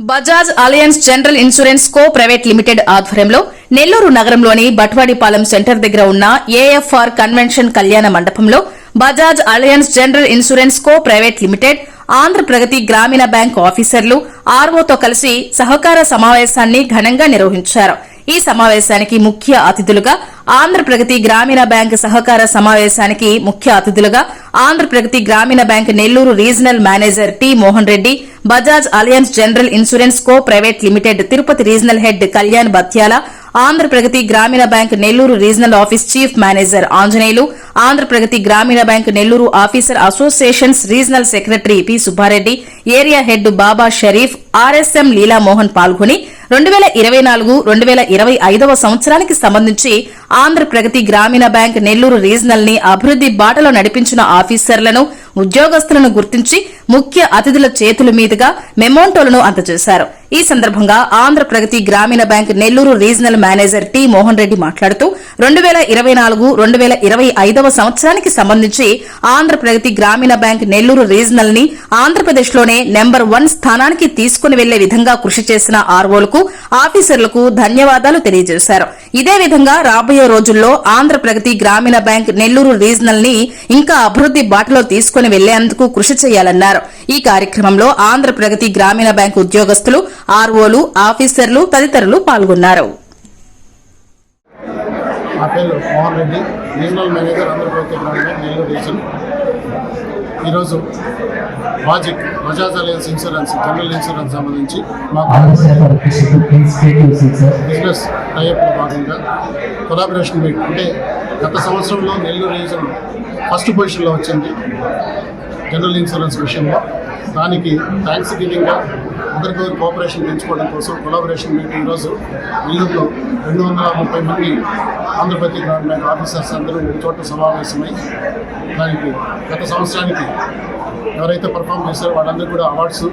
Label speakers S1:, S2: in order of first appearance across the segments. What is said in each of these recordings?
S1: Bajaj Allianz general insurance co private limited ఆధ్వర్యంలో నెల్లూరు నగరంలోని Batwadipalem centre దగ్గర ఉన్న ఏఎఫ్ఆర్ కన్వెన్షన్ కళ్యాణ మండపంలో Bajaj Allianz general insurance co private limited Andhra Pragathi Grameena bank ఆఫీసర్లు ఆర్వోతో కలిసి సహకార సమావేశాన్ని ఘనంగా నిర్వహించారు. ఈ సమావేశానికి ముఖ్య అతిథులుగా ఆంధ్ర ప్రగతి గ్రామీణ బ్యాంక్ సహకార సమావేశానికి ముఖ్య అతిథులుగా Andhra Pragathi Grameena bank Nellore regional manager T Mohan Reddy Bajaj Allianz general insurance co private limited Tirupati regional head Kalyan Batyala Andhra Pragathi Grameena bank Nellore regional office chief manager Anjaneyulu Andhrapragathi Grameena bank Nellore officer associations regional secretary P Subbareddy area head Baba Sharif RSM Leelamohan పాల్గొని రెండు వేల ఇరవై నాలుగు రెండు వేల ఇరవై ఐదవ సంవత్సరానికి సంబంధించి ఆంధ్రప్రగతి గ్రామీణ బ్యాంక్ నెల్లూరు రీజనల్ని అభివృద్ది బాటలో నడిపించిన ఆఫీసర్లను ఉద్యోగస్తులను గుర్తించి ముఖ్య అతిథుల చేతుల మీదుగా మెమోంటోలను అందజేశారు. ఈ సందర్భంగా Andhra Pragathi Grameena bank Nellore regional manager T Mohan Reddy మాట్లాడుతూ రెండు వేల ఇరవై నాలుగు రెండు వేల ఇరవై ఐదవ సంవత్సరానికి సంబంధించి ఆంధ్రప్రగతి గ్రామీణ బ్యాంక్ నెల్లూరు రీజనల్ని ఆంధ్రప్రదేశ్లోనే నెంబర్ వన్ స్థానానికి తీసుకుని వెళ్ళే విధంగా కృషి చేసిన ఆర్వోలకు ఆఫీసర్లకు ధన్యవాదాలు తెలియజేశారు. ఇదే విధంగా రాబోయే రోజుల్లో ఆంధ్రప్రగతి గ్రామీణ బ్యాంక్ నెల్లూరు రీజనల్ని ఇంకా అభివృద్ది బాటలో తీసుకుని వెళ్ళేందుకు కృషి చేయాలన్నారు. ఈ కార్యక్రమంలో ఆంధ్రప్రగతి గ్రామీణ బ్యాంక్ ఉద్యోగస్తులు ఆర్వోలు ఆఫీసర్లు తదితరులు పాల్గొన్నారు.
S2: నా పేరు Mohan Reddy. Regional manager Andhra Pradesh government Nellore region ఈరోజు బాజిక్ Bajaj Allianz insurance general insurance సంబంధించి మాకు బిజినెస్ టైప్లో భాగంగా కొలాబరేషన్ మీట్ అంటే గత సంవత్సరంలో నెల్లూరు రీజన్ ఫస్ట్ పొజిషన్లో వచ్చింది జనరల్ ఇన్సూరెన్స్ విషయంలో. దానికి థ్యాంక్స్ గివింగ్గా ఒకరికొకరు కోఆపరేషన్ పెంచుకోవడం కోసం కొలాబరేషన్ మీట్ ఈరోజు నెల్లూరులో రెండు వందల ముప్పై మంది ఆంధ్రప్రదేశ్ గ్రామ బ్యాంక్ ఆఫీసర్స్ అందరూ ఒక చోట సమావేశమై దానికి గత సంవత్సరానికి ఎవరైతే పర్ఫామ్ చేశారో వాళ్ళందరూ కూడా అవార్డ్స్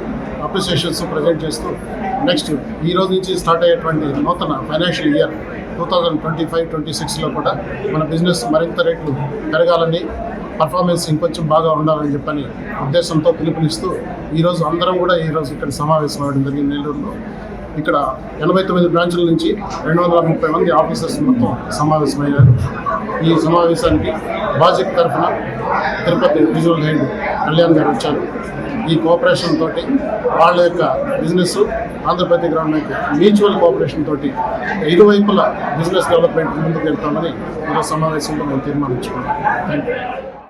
S2: అప్రిసియేషన్స్ ప్రజెంట్ చేస్తూ నెక్స్ట్ ఈ రోజు నుంచి స్టార్ట్ అయ్యేటువంటి నూతన financial year two thousand twenty five twenty సిక్స్లో కూడా మన బిజినెస్ మరింత రేట్లు పెరగాలని పర్ఫార్మెన్స్ ఇంకొంచెం బాగా ఉండాలని చెప్పని ఉద్దేశంతో పిలుపునిస్తూ ఈరోజు అందరం కూడా ఈరోజు ఇక్కడ సమావేశం అవ్వడం జరిగింది నెల్లూరులో. ఇక్కడ ఎనభై తొమ్మిది బ్రాంచ్ల నుంచి రెండు వందల ముప్పై మంది ఆఫీసర్స్ మొత్తం సమావేశమయ్యారు. ఈ సమావేశానికి బాజిక్ తరఫున తిరుపతి విజువల్ హెడ్ కళ్యాణ్ గారు వచ్చారు. ఈ కోఆపరేషన్ తోటి వాళ్ళ యొక్క business Andhra Pradesh government mutual cooperation తోటి ఇరువైపుల బిజినెస్ డెవలప్మెంట్ ముందుకు వెళ్తామని ఈరోజు సమావేశంలో మేము తీర్మానించుకున్నాం. Thank you